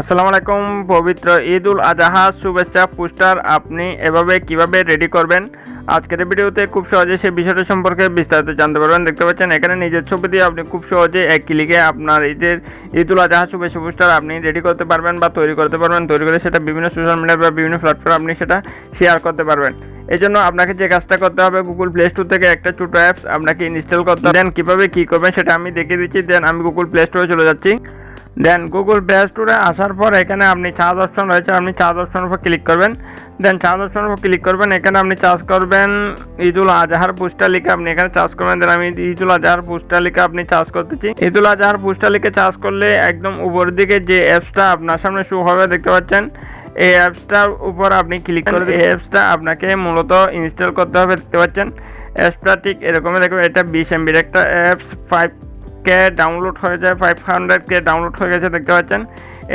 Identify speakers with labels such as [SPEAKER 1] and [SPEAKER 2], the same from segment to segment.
[SPEAKER 1] আসসালামু আলাইকুম, পবিত্র ঈদ উল আজহা শুভেচ্ছা, পোস্টার আপনি এভাবে কীভাবে রেডি করবেন? আজকের ভিডিওতে খুব সহজে সেই বিষয়টা সম্পর্কে বিস্তারিত জানতে পারবেন। দেখতে পাচ্ছেন, এখানে নিজের ছবি দিয়ে আপনি খুব সহজে এক ক্লিকে আপনার ঈদের ঈদ উল আজহা শুভেচ্ছা, পোস্টার আপনি রেডি করতে পারবেন বা তৈরি করতে পারবেন। তৈরি করে সেটা বিভিন্ন সোশ্যাল মিডিয়া বা বিভিন্ন প্ল্যাটফর্মে আপনি সেটা শেয়ার করতে পারবেন। এই জন্য আপনাকে যে কাজটা করতে হবে গুগল প্লে স্টোর থেকে একটা ছোটো অ্যাপস আপনাকে ইনস্টল করতে দেন কীভাবে কী করবেন সেটা আমি দেখিয়ে দিচ্ছি। দেন আমি গুগল প্লে স্টোরে চলে যাচ্ছি। দেন গুগল প্লে স্টোরে আসার পর এখানে আপনি চার্জ অপশন রয়েছে, আপনি চার্জ অপশনের উপর ক্লিক করবেন। দেন চার্জ অপশনের উপর ক্লিক করবেন, এখানে আপনি চার্জ করবেন ঈদুল আজহার পোস্টার লিখে আপনি এখানে চার্জ করবেন। দেন আমি ঈদুল আজহার পোস্টার লিখে আপনি চার্জ করতেছি। ঈদুল আজহার পোস্টার লিখে চার্জ করলে একদম উপরের দিকে যে অ্যাপসটা আপনার সামনে শো হবে, দেখতে পাচ্ছেন? এই অ্যাপসটার উপর আপনি ক্লিক করে এই অ্যাপসটা আপনাকে মূলত ইনস্টল করতে হবে, দেখতে পাচ্ছেন? অ্যাপসটা ঠিক এরকমই দেখবেন এটা বিশ এমবির একটা অ্যাপস ফাইভ কে ডাউনলোড হয়ে যায় ফাইভ হান্ড্রেড কে ডাউনলোড হয়ে গেছে, দেখতে পাচ্ছেন।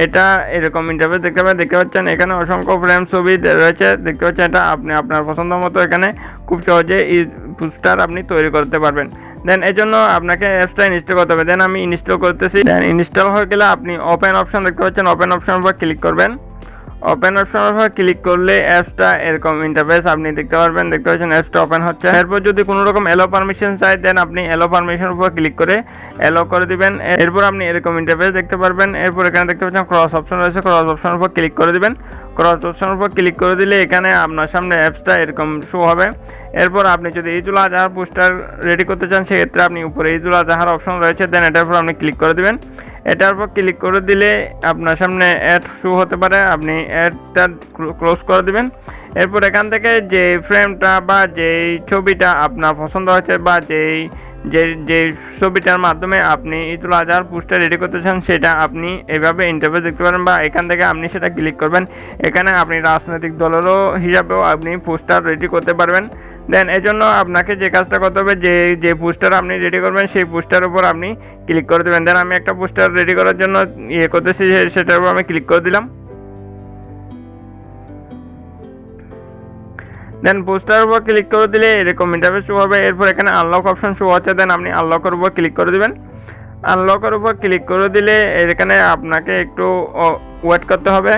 [SPEAKER 1] এটা এরকম ইন্টারফেস দেখতে পাবেন, দেখতে পাচ্ছেন, এখানে অসংখ্য ফ্রেম ছবি রয়েছে, দেখতে পাচ্ছেন, এটা আপনি আপনার পছন্দ মতো এখানে খুব সহজে এই পোস্টার আপনি তৈরি করতে পারবেন। দেন এই জন্য আপনাকে অ্যাপসটা ইনস্টল করতে হবে। দেন আমি ইনস্টল করতেছি। দেন ইনস্টল হয়ে গেলে আপনি ওপেন অপশন দেখতে পাচ্ছেন ওপেন অপশনের উপর ক্লিক করবেন। ওপেন অপশনের উপর ক্লিক করলে অ্যাপসটা এরকম ইন্টারফেস আপনি দেখতে পারবেন। দেখতে পাচ্ছেন অ্যাপসটা ওপেন হচ্ছে। এরপর যদি কোনো রকম এলো পারমিশন চাই দেন আপনি এলো পারমিশন উপর ক্লিক করে এলো করে দিবেন। এরপর আপনি এরকম ইন্টারফেস দেখতে পারবেন। এরপর এখানে দেখতে পাচ্ছেন ক্রস অপশন রয়েছে। ক্রস অপশনের উপর ক্লিক করে দিবেন। ক্রস অপশনের উপর ক্লিক করে দিলে এখানে আপনার সামনে অ্যাপসটা এরকম শো হবে। এরপর আপনি যদি ঈদুল আজহার পোস্টার রেডি করতে চান, সেক্ষেত্রে আপনি উপরে ঈদুল আজহার অপশন রয়েছে। দেন এটার উপর আপনি ক্লিক করে দিবেন। এটার উপর ক্লিক করে দিলে আপনার সামনে অ্যাড শো হতে পারে। আপনি অ্যাডটা ক্লোজ করে দিবেন। এরপর এখান থেকে যে ফ্রেমটা বা যেই ছবিটা আপনার পছন্দ হয়েছে বা যেই, যে যে ছবিটার মাধ্যমে আপনি ঈদুল আজহার পোস্টার রেডি করতে চান, সেটা আপনি এভাবে ইন্টারভিউ দেখতে পারেন বা এখান থেকে আপনি সেটা ক্লিক করবেন। এখানে আপনি রাজনৈতিক দলেরও হিসাবেও আপনি পোস্টার রেডি করতে পারবেন। দেন এই জন্য আপনাকে যে কাজটা করতে হবে, যে যে পোস্টার আপনি রেডি করবেন, সেই পোস্টার উপর আপনি ক্লিক করে দেবেন। দেন আমি একটা পোস্টার রেডি করার জন্য ইয়ে করতেছি সেটার উপর আমি ক্লিক করে দিলাম। দেন পোস্টার উপর ক্লিক করে দিলে এরকম ইন্টারফেস শো হবে। এরপর এখানে আনলক অপশন শো হচ্ছে দেন আপনি আনলকের উপর ক্লিক করে দিবেন। আনলকের উপর ক্লিক করে দিলে এখানে আপনাকে একটু ওয়েট করতে হবে।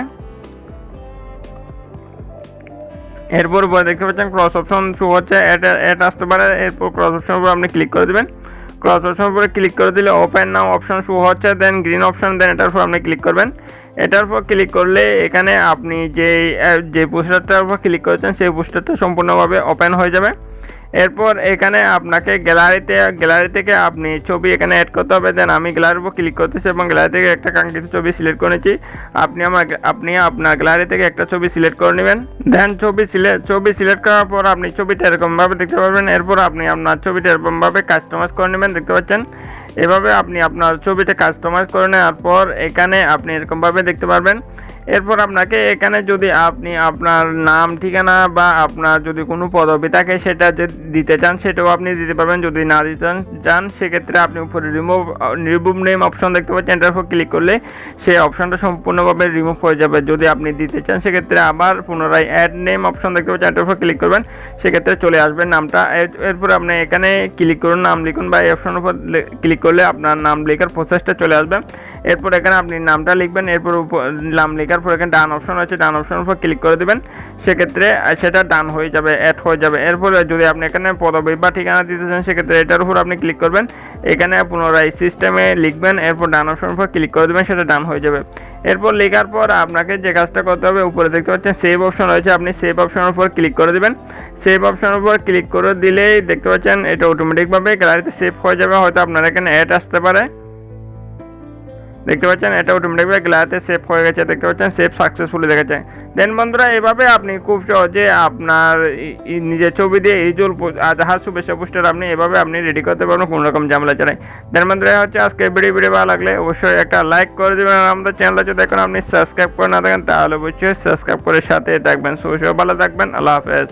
[SPEAKER 1] এরপর দেখতে পাচ্ছেন ক্রস অপশন শো হচ্ছে, এটা এটা আসতে পারে, এরপর ক্রস অপশন উপর আপনি ক্লিক করে দিবেন। ক্রস অপশন উপরে ক্লিক করে দিলে ওপেন নাও অপশন শো হচ্ছে দেন গ্রিন অপশন দেন এটার উপর আপনি ক্লিক করবেন। এটার উপর ক্লিক করলে এখানে আপনি যে যে পোস্টারটার উপর ক্লিক করেছেন, সেই পোস্টারটা সম্পূর্ণভাবে ওপেন হয়ে যাবে। এরপর এখানে আপনাকে গ্যালারিতে, গ্যালারি থেকে আপনি ছবি এখানে অ্যাড করতে হবে। দেন আমি গ্যালারির উপর ক্লিক করতেছি এবং গ্যালারি থেকে একটা কাঙ্ক্ষিত ছবি সিলেক্ট করেছি আপনি আমার, আপনি আপনার গ্যালারি থেকে একটা ছবি সিলেক্ট করে নেবেন। দেন ছবি সিলেক্ট ছবি সিলেক্ট করার পর আপনি ছবিটা এরকমভাবে দেখতে পারবেন। এরপর আপনি আপনার ছবিটা এরকমভাবে কাস্টমাইজ করে নেবেন, দেখতে পাচ্ছেন? এভাবে আপনি আপনার ছবিটা কাস্টমাইজ করে নেওয়ার পর এখানে আপনি এরকমভাবে দেখতে পারবেন। এরপর আপনাকে এখানে যদি আপনি আপনার নাম, ঠিকানা বা আপনার যদি কোনো পদবি থাকে, সেটা যে দিতে চান, সেটাও আপনি দিতে পারবেন। যদি না দিতে চান- সেক্ষেত্রে আপনি উপরে রিমুভ রিমুভ নেম অপশন দেখতে পাচ্ছেন। এটার উপর ক্লিক করলে সেই অপশনটা সম্পূর্ণভাবে রিমুভ হয়ে যাবে। যদি আপনি দিতে চান, সেক্ষেত্রে আবার পুনরায় অ্যাড নেম অপশন দেখতে পাচ্ছেন। এটার উপর ক্লিক করবেন, সেক্ষেত্রে চলে আসবেন নামটা। এর- এরপর আপনি এখানে ক্লিক করুন, নাম লিখুন বা এই অপশনের উপর ক্লিক করলে আপনার নাম লেখার প্রসেসটা চলে আসবে। এরপর এখানে আপনি নামটা লিখবেন। এরপর উপ- নাম লেখার পর এখানে ডান অপশন আছে ডান অপশনের উপর ক্লিক করে দেবেন। সেক্ষেত্রে সেটা ডান হয়ে যাবে অ্যাড হয়ে যাবে। এরপরে যদি আপনি এখানে পদবি বা ঠিকানা দিতে চান, সেক্ষেত্রে এটার উপর আপনি ক্লিক করবেন। এখানে পুনরায় সিস্টেমে লিখবেন, এরপর ডান অপশনের উপর ক্লিক করে দেবেন, সেটা ডান হয়ে যাবে। এরপর লেখার পর আপনাকে যে কাজটা করতে হবে, উপরে দেখতে পাচ্ছেন সেভ অপশন রয়েছে, আপনি সেভ অপশনের উপর ক্লিক করে দেবেন। সেভ অপশনের উপর ক্লিক করে দিলেই দেখতে পাচ্ছেন, এটা অটোমেটিকভাবে গ্যালারিতে সেভ হয়ে যাবে। হয়তো আপনার এখানে অ্যাড আসতে পারে। দেখতে পাচ্ছেন? এটা অটোমেটিকভাবে গ্লাসে সেভ হয়ে গেছে, দেখতে পাচ্ছেন? সেভ সাকসেসফুলি দেখাচ্ছে দেন বন্ধুরা, এভাবে আপনি খুব সহজে আপনার নিজের ছবি দিয়ে এই জল আজহার শুভেচ্ছা পোস্টার আপনি এভাবে আপনি রেডি করতে পারবেন, কোনো রকম ঝামেলা ছাড়াই দেন বন্ধুরা হচ্ছে আজকে ভিডিও ভিডিও ভালো লাগলে অবশ্যই একটা লাইক করে দেবেন, আর আমাদের চ্যানেলটা যদি এখন আপনি সাবস্ক্রাইব করে না থাকেন, তাহলে অবশ্যই সাবস্ক্রাইব করে সাথে থাকবেন। সো সব ভালো থাকবেন, আল্লাহ হাফেজ।